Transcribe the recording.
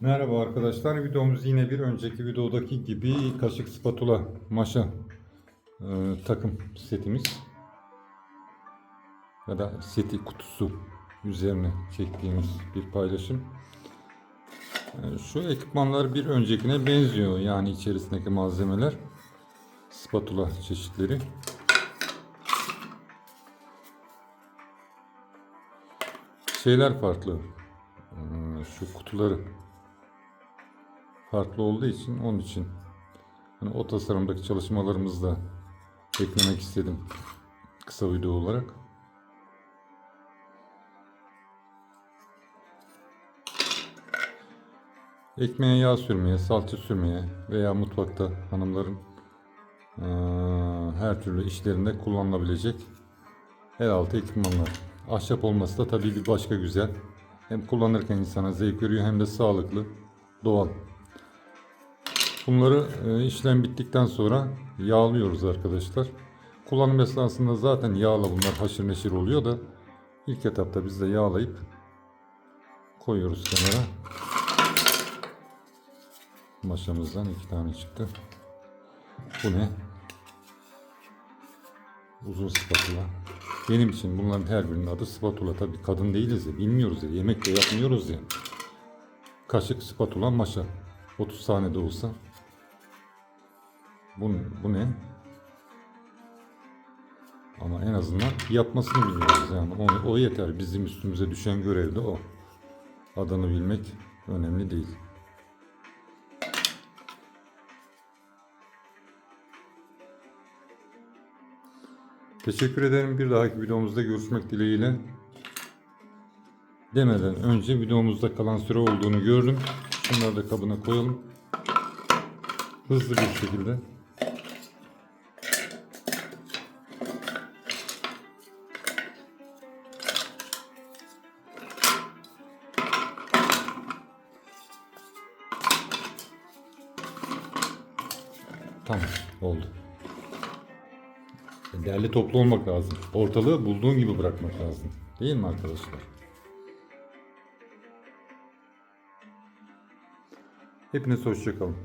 Merhaba arkadaşlar. Videomuz yine bir önceki videodaki gibi kaşık spatula maşa e, takım setimiz ya da seti kutusu üzerine çektiğimiz bir paylaşım. E, şu ekipmanlar bir öncekine benziyor. Yani içerisindeki malzemeler spatula çeşitleri. Şeyler farklı. E, Şu kutuları farklı olduğu için onun için hani o tasarımdaki çalışmalarımızı da eklemek istedim kısa video olarak. Ekmeğe yağ sürmeye, salça sürmeye veya mutfakta hanımların eee, her türlü işlerinde kullanılabilecek el altı ekipmanlar. Ahşap olması da tabii bir başka güzel. Hem kullanırken insana zevk veriyor hem de sağlıklı, doğal. Bunları e, işlem bittikten sonra yağlıyoruz arkadaşlar. Kullanım esnasında zaten yağla bunlar haşır neşir oluyor da ilk etapta biz de yağlayıp koyuyoruz kenara. Maşamızdan iki tane çıktı. Bu ne? Uzun spatula. Benim için bunların her birinin adı spatula. Tabii kadın değiliz ya, bilmiyoruz ya, yemek de yapmıyoruz ya. Kaşık, spatula, maşa. 30 tane de olsa bu, bu ne? Ama en azından yapmasını biliyoruz yani. O, o yeter. Bizim üstümüze düşen görev de o. Adını bilmek önemli değil. Teşekkür ederim. Bir dahaki videomuzda görüşmek dileğiyle. Demeden önce videomuzda kalan süre olduğunu gördüm. Şunları da kabına koyalım. Hızlı bir şekilde. Tamam oldu. Değerli toplu olmak lazım. Ortalığı bulduğun gibi bırakmak lazım. Değil mi arkadaşlar? Hepiniz hoşçakalın.